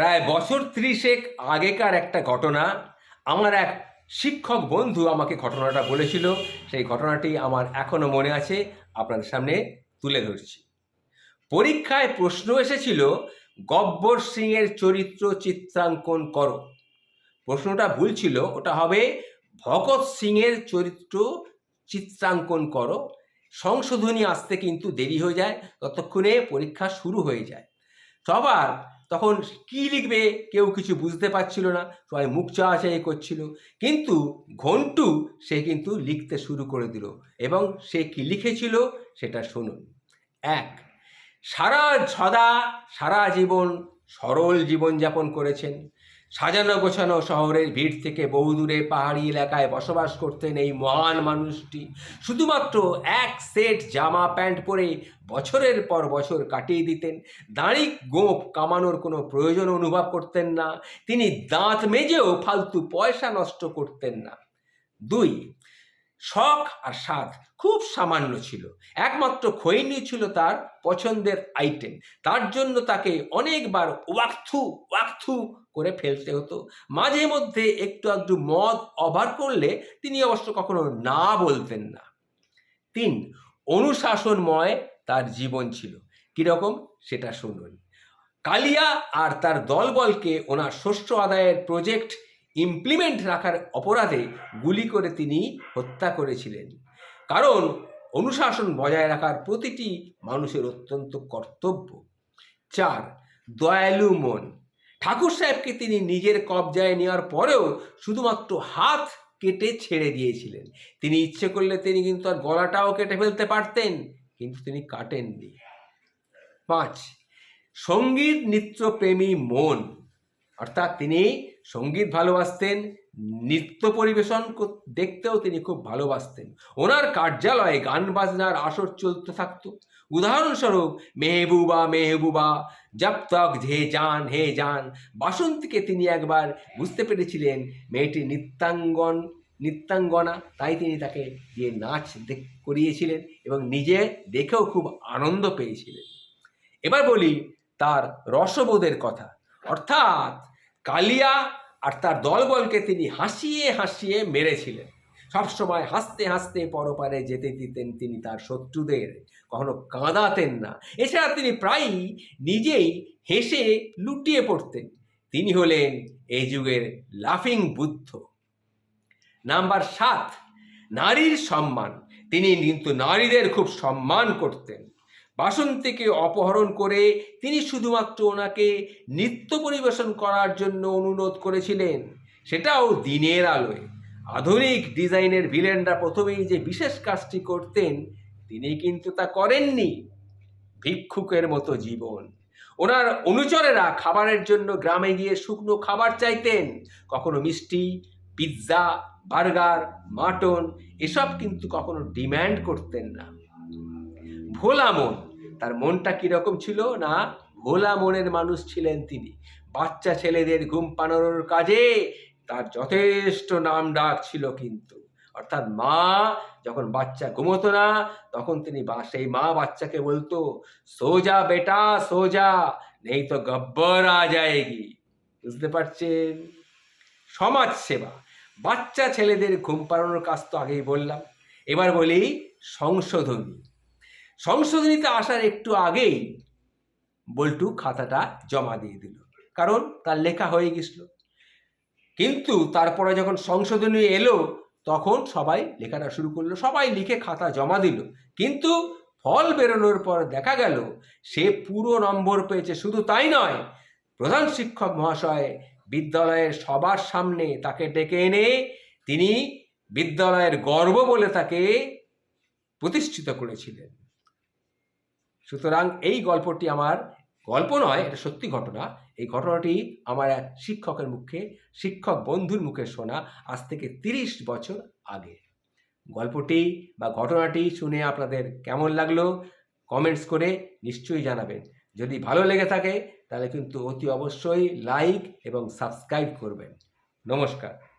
প্রায় বছর ত্রিশেক আগেকার একটা ঘটনা। আমার এক শিক্ষক বন্ধু আমাকে ঘটনাটা বলেছিল। সেই ঘটনাটি আমার এখনও মনে আছে, আপনাদের সামনে তুলে ধরছি। পরীক্ষায় প্রশ্ন এসেছিল, গব্বর সিংয়ের চরিত্র চিত্রাঙ্কন করো। প্রশ্নটা ভুল ছিল, ওটা হবে, ভগৎ সিংয়ের চরিত্র চিত্রাঙ্কন করো। সংশোধনী আসতে কিন্তু দেরি হয়ে যায়, ততক্ষণে পরীক্ষা শুরু হয়ে যায়। সবার তখন কি লিখবে কেউ কিছু বুঝতে পারছিল না, সবাই মুখ চাওয়াচাই করছিল। কিন্তু ঘন্টু, সে কিন্তু লিখতে শুরু করে দিল এবং সে কি লিখেছিল সেটা শুনুন। এক, সারা সদা, সারা জীবন সরল জীবনযাপন করেছেন। সাজানো গোছানো শহরের ভিড় থেকে বহুদূরে পাহাড়ি এলাকায় বসবাস করতেন এই মহান মানুষটি। শুধুমাত্র এক সেট জামা প্যান্ট পরে বছরের পর বছর কাটিয়ে দিতেন। দাঁড়ি গোঁপ কামানোর কোনো প্রয়োজন অনুভব করতেন না। তিনি দাঁত মেজেও ফালতু পয়সা নষ্ট করতেন না। দুই শখ আর স্বাদ খুব সামান্য ছিল। একমাত্র খৈনি ছিল তার পছন্দের আইটেম তার জন্য তাকে অনেকবার ওয়াক্থু ওয়াক্থু করে ফেলতে হতো। মাঝে মধ্যে একটু একটু মদ অভার করলে তিনি অবশ্য কখনো না বলতেন না। তিন, অনুশাসনময় তার জীবন ছিল। কীরকম সেটা শুনুন। কালিয়া আর তার দলবলকে ওনার শস্য আদায়ের প্রজেক্ট ইমপ্লিমেন্ট রাখার অপরাধে গুলি করে তিনি হত্যা করেছিলেন। কারণ অনুশাসন বজায় রাখার প্রতিটি মানুষের অত্যন্ত কর্তব্য। চার, দয়ালু মন। ঠাকুর সাহেবকে তিনি নিজের কবজায় নেওয়ার পরেও শুধুমাত্র হাত কেটে ছেড়ে দিয়েছিলেন। তিনি ইচ্ছে করলে তিনি কিন্তু তার গলাটাও কেটে ফেলতে পারতেন, কিন্তু তিনি কাটেননি। পাঁচ, সংগীত নৃত্যপ্রেমী মন। অর্থাৎ তিনি সংগীত ভালোবাসতেন, নৃত্য পরিবেশন দেখতেও তিনি খুব ভালোবাসতেন। ওনার কার্যালয়ে গান বাজনার আসর চলতে থাকত। উদাহরণস্বরূপ, মেহবুবা মেহবুবা, জব তক হে জান হে জান, বাসন্তীকে তিনি একবার বুঝতে পেরেছিলেন মেয়েটি নৃত্যাঙ্গন, নৃত্যাঙ্গনা, তাই তিনি তাকে দিয়ে নাচ করিয়েছিলেন এবং নিজে দেখেও খুব আনন্দ পেয়েছিলেন। এবার বলি তার রসবোধের কথা। অর্থাৎ কালিয়া আর তার দলবলকে তিনি হাসিয়ে হাসিয়ে মেরেছিলেন। সবসময় হাসতে হাসতে পরপারে যেতে দিতেন তিনি তার শত্রুদের। কখনো কাঁদাতেন না। এছাড়া তিনি প্রায়ই নিজেই হেসে লুটিয়ে পড়তেন। তিনি হলেন এই যুগের লাফিং বুদ্ধ। নাম্বার সাত, নারীর সম্মান। তিনি কিন্তু নারীদের খুব সম্মান করতেন। বাসন্তীকে অপহরণ করে তিনি শুধুমাত্র ওনাকে নৃত্য পরিবেশন করার জন্য অনুরোধ করেছিলেন। সেটাও দিনের আলোয়। আধুনিক ডিজাইনের ভিলেনরা প্রথমেই যে বিশেষ কাজটি করতেন, তিনি কিন্তু তা করেননি। ভিক্ষুকের মতো জীবন। ওনার অনুচরেরা খাবারের জন্য গ্রামে গিয়ে শুকনো খাবার চাইতেন। কখনো মিষ্টি, পিৎজা, বার্গার, মাটন, এসব কিন্তু কখনো ডিম্যান্ড করতেন না। ভোলা মন তার মনটা কীরকম ছিল না? ভোলা মনের মানুষ ছিলেন তিনি। বাচ্চা ছেলেদের ঘুম পানোর কাজে তার যথেষ্ট নাম ডাক ছিল কিন্তু। অর্থাৎ মা যখন বাচ্চা ঘুমোতো না, তখন তিনি সেই মা বাচ্চাকে বলতো, সোজা বেটা, সোজা, নেই তো গব্বর আ যায়গি বুঝতে পারছেন? সমাজ সেবা। বাচ্চা ছেলেদের ঘুম পাড়ানোর কাজ তো আগেই বললাম। এবার বলি সংশোধনী। সংশোধনীতে আসার একটু আগেই বল্টু খাতাটা জমা দিয়ে দিল। কারণ তার লেখা হয়ে গেছিল। কিন্তু তারপরে যখন সংশোধনী এলো, তখন সবাই লেখাটা শুরু করল। সবাই লিখে খাতা জমা দিল। কিন্তু ফল বেরোনোর পর দেখা গেল, সে পুরো নম্বর পেয়েছে। শুধু তাই নয়, প্রধান শিক্ষক মহাশয় বিদ্যালয়ের সবার সামনে তাকে ডেকে এনে তিনি বিদ্যালয়ের গর্ব বলে তাকে প্রতিষ্ঠিত করেছিলেন। সুতরাং এই গল্পটি আমার, গল্প নয়, এটা সত্যি ঘটনা। এই ঘটনাটি আমার এক শিক্ষকের মুখে, শিক্ষক বন্ধুর মুখে শোনা আজ থেকে তিরিশ বছর আগে। গল্পটি বা ঘটনাটি শুনে আপনাদের কেমন লাগল, কমেন্টস করে নিশ্চয়ই জানাবেন। যদি ভালো লেগে থাকে, তাহলে কিন্তু অতি অবশ্যই লাইক এবং সাবস্ক্রাইব করবেন। নমস্কার।